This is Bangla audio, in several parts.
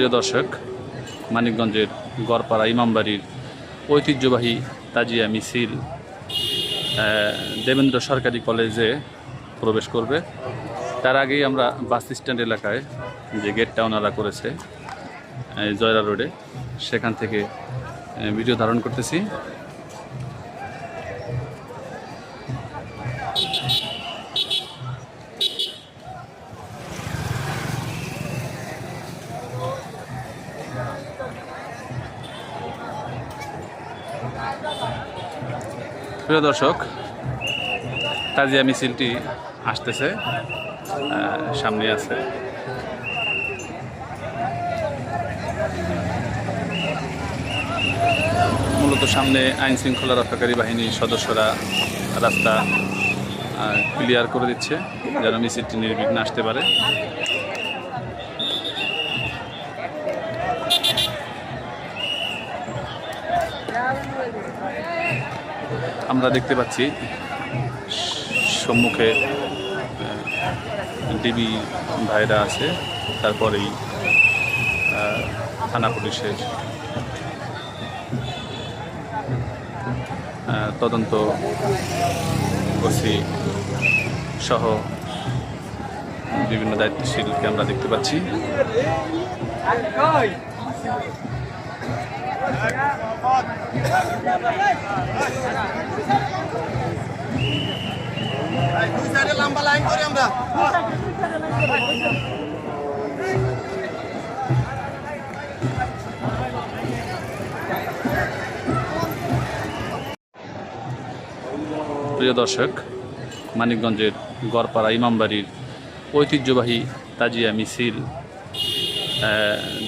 প্রিয় দর্শক, মানিকগঞ্জের গড়পাড়া ইমামবাড়ির ঐতিহ্যবাহী তাজিয়া মিছিল দেবেন্দ্র সরকারি কলেজে প্রবেশ করবে। তার আগেই আমরা বাস স্ট্যান্ড এলাকায় যে গেটটা ওনারা করেছে জয়রা রোডে, সেখান থেকে ভিডিও ধারণ করতেছি। প্রিয় দর্শক, তাজিয়া মিছিলটি আসতেছে সামনে আছে। মূলত সামনে আইন শৃঙ্খলা রক্ষাকারী বাহিনীর সদস্যরা রাস্তা ক্লিয়ার করে দিচ্ছে, যেন মিছিলটি নির্বিঘ্ন আসতে পারে। আমরা দেখতে পাচ্ছি সম্মুখে ডিবি ভাইরা আছে, তারপরেই থানা পুলিশের তদন্ত ওসি সহ বিভিন্ন দায়িত্বশীলকে আমরা দেখতে পাচ্ছি। প্রিয় দর্শক মানিকগঞ্জের গড়পাড়া ইমামবাড়ির ঐতিহ্যবাহী তাজিয়া মিছিল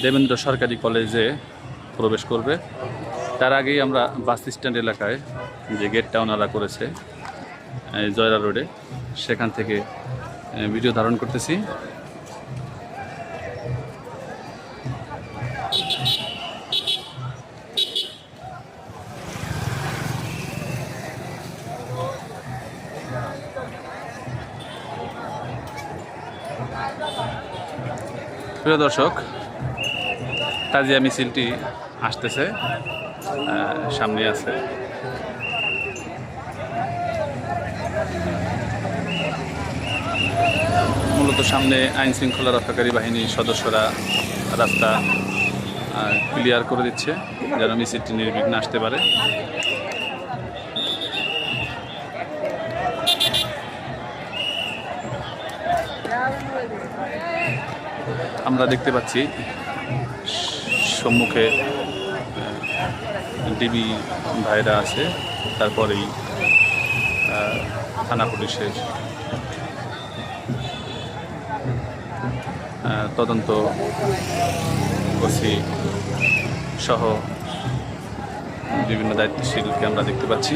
দেবেন্দ্র সরকারি কলেজে প্রবেশ করবে। তার আগেই আমরা বাস স্ট্যান্ড এলাকায় যে গেটটা ওনারা করেছে জয়রা রোডে সেখান থেকে ভিডিও ধারণ করতেছি। প্রিয় দর্শক তাজিয়া মিছিলটি আসতেছে সামনে আছে। মূলত সামনে আইন শৃঙ্খলা রক্ষাকারী বাহিনীর সদস্যরা রাস্তা ক্লিয়ার করে দিচ্ছে, যেন মিছিলটি নির্বিঘ্ন আসতে পারে। আমরা দেখতে পাচ্ছি, সম্মুখে ডিবি ভাইরা আছে তারপরেই থানা পুলিশের তদন্ত ওসি সহ বিভিন্ন দায়িত্বশীলকে আমরা দেখতে পাচ্ছি।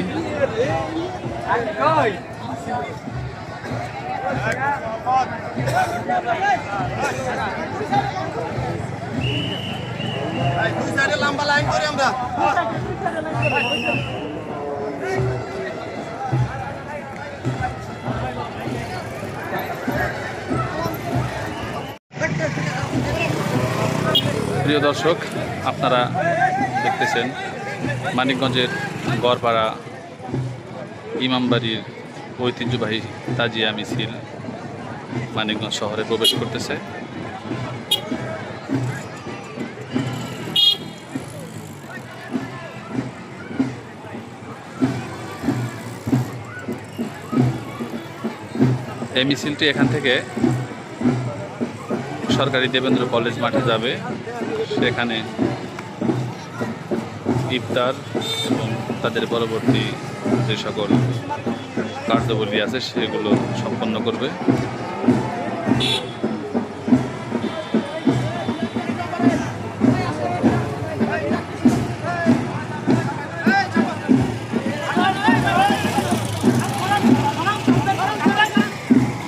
প্রিয় দর্শক আপনারা দেখতেছেন মানিকগঞ্জের গড়পাড়া ইমামবাড়ির ঐতিহ্যবাহী তাজিয়া মিছিল মানিকগঞ্জ শহরে প্রবেশ করতেছে। এই মিছিলটি এখান থেকে সরকারি দেবেন্দ্র কলেজ মাঠে যাবে। সেখানে ইফতার এবং তাদের পরবর্তী যে সকল কার্যবলী আছে, সেগুলো সম্পন্ন করবে।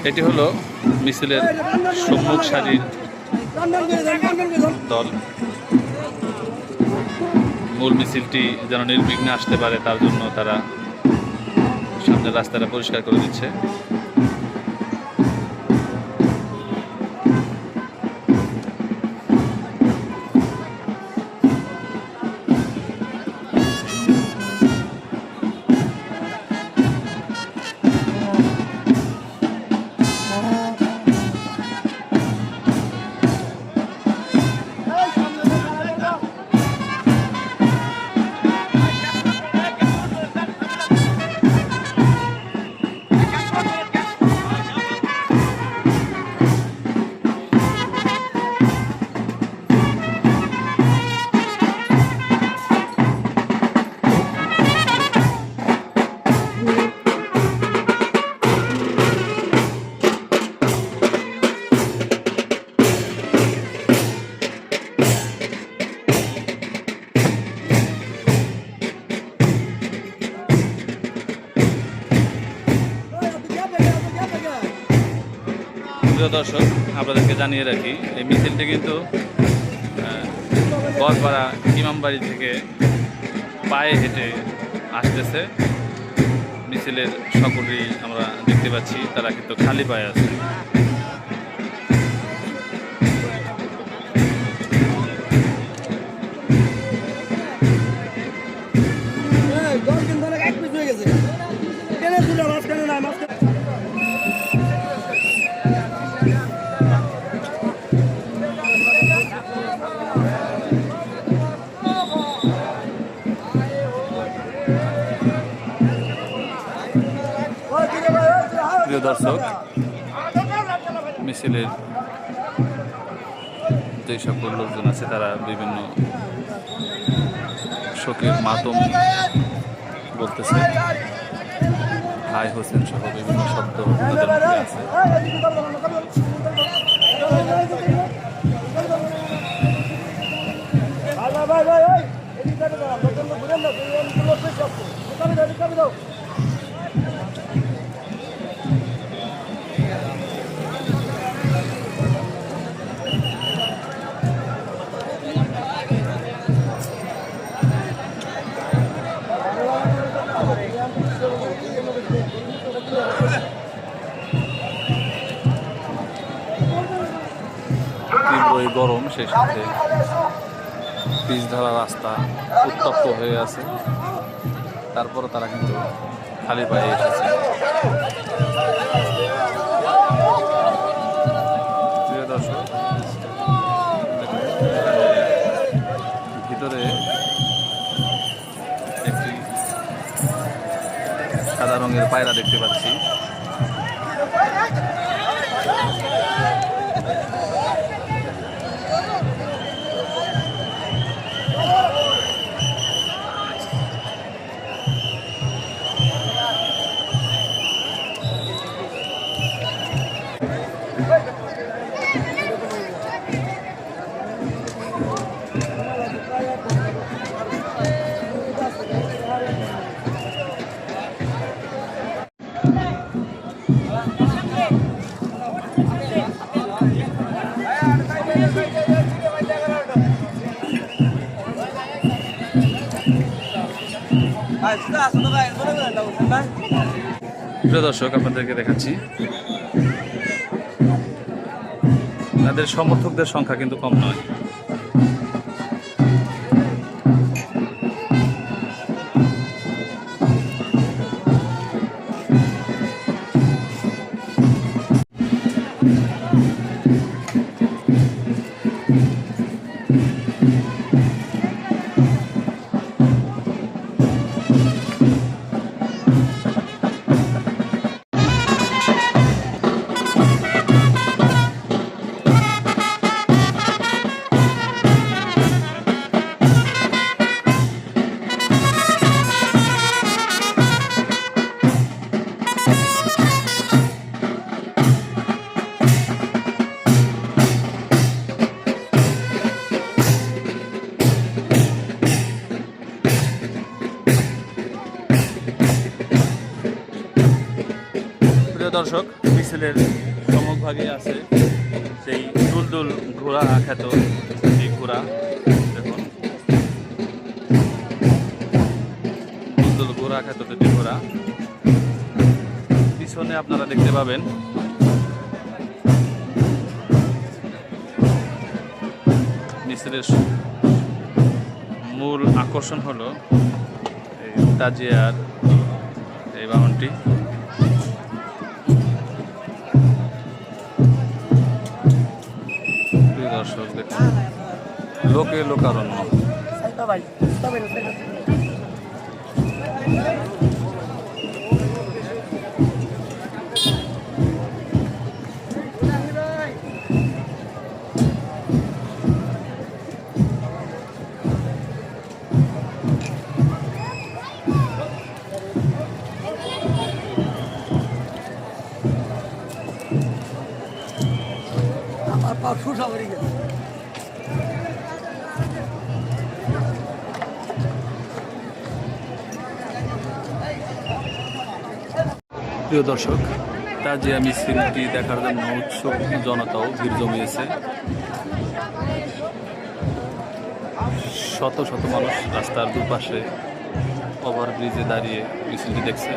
এটি হলো মিছিলের সম্মুখ সারির দল। মূল মিছিলটি যেন নির্বিঘ্নে আসতে পারে, তার জন্য তারা সামনের রাস্তাটা পরিষ্কার করে দিচ্ছে। প্রিয় দর্শক, আপনাদেরকে জানিয়ে রাখি, এই মিছিলটি কিন্তু গড়পাড়া ইমামবাড়ি থেকে পায়ে হেঁটে আসতেছে। মিছিলের সকলেই আমরা দেখতে পাচ্ছি, তারা কিন্তু খালি পায়ে আছে। দর্শক মিছিলের যে সকল লোকজন আছে তারা বিভিন্ন শোকের মাতম বলতেছে। হাই হোসেন সহ বিভিন্ন শব্দ তাদের আছে ভাই ভাই ভাই সেই সাথে পিচ ধরা রাস্তা উত্তপ্ত হয়ে আছে, তারপরও তারা কিন্তু খালি পায়ে এসেছে। দর্শক, ভিতরে একটি সাদা রঙের পায়রা দেখতে পাচ্ছি। প্রিয় দর্শক আপনাদেরকে দেখাচ্ছি। তাদের সমর্থকদের সংখ্যা কিন্তু কম নয়। দর্শক মিছিলের সম্মুখভাগে আছে সেই দুলদুল ঘোড়া খ্যাত এই ঘোড়া। দেখুন। দুলদুল ঘোড়া খ্যাত দুটি ঘোড়া। পিছনে আপনারা দেখতে পাবেন মিছিলের মূল আকর্ষণ হলো তাজিয়ার এই বাহনটি। দেখুন লোকে লোকারণ্য। আমার পা শুষা গেছে। প্রিয় দর্শক, তাজিয়া মিছিলটি দেখার জন্য উৎসুক জনতাও ভিড় জমিয়েছে। শত শত মানুষ রাস্তার দুপাশে ওভারব্রিজে দাঁড়িয়ে মিছিলটি দেখছে।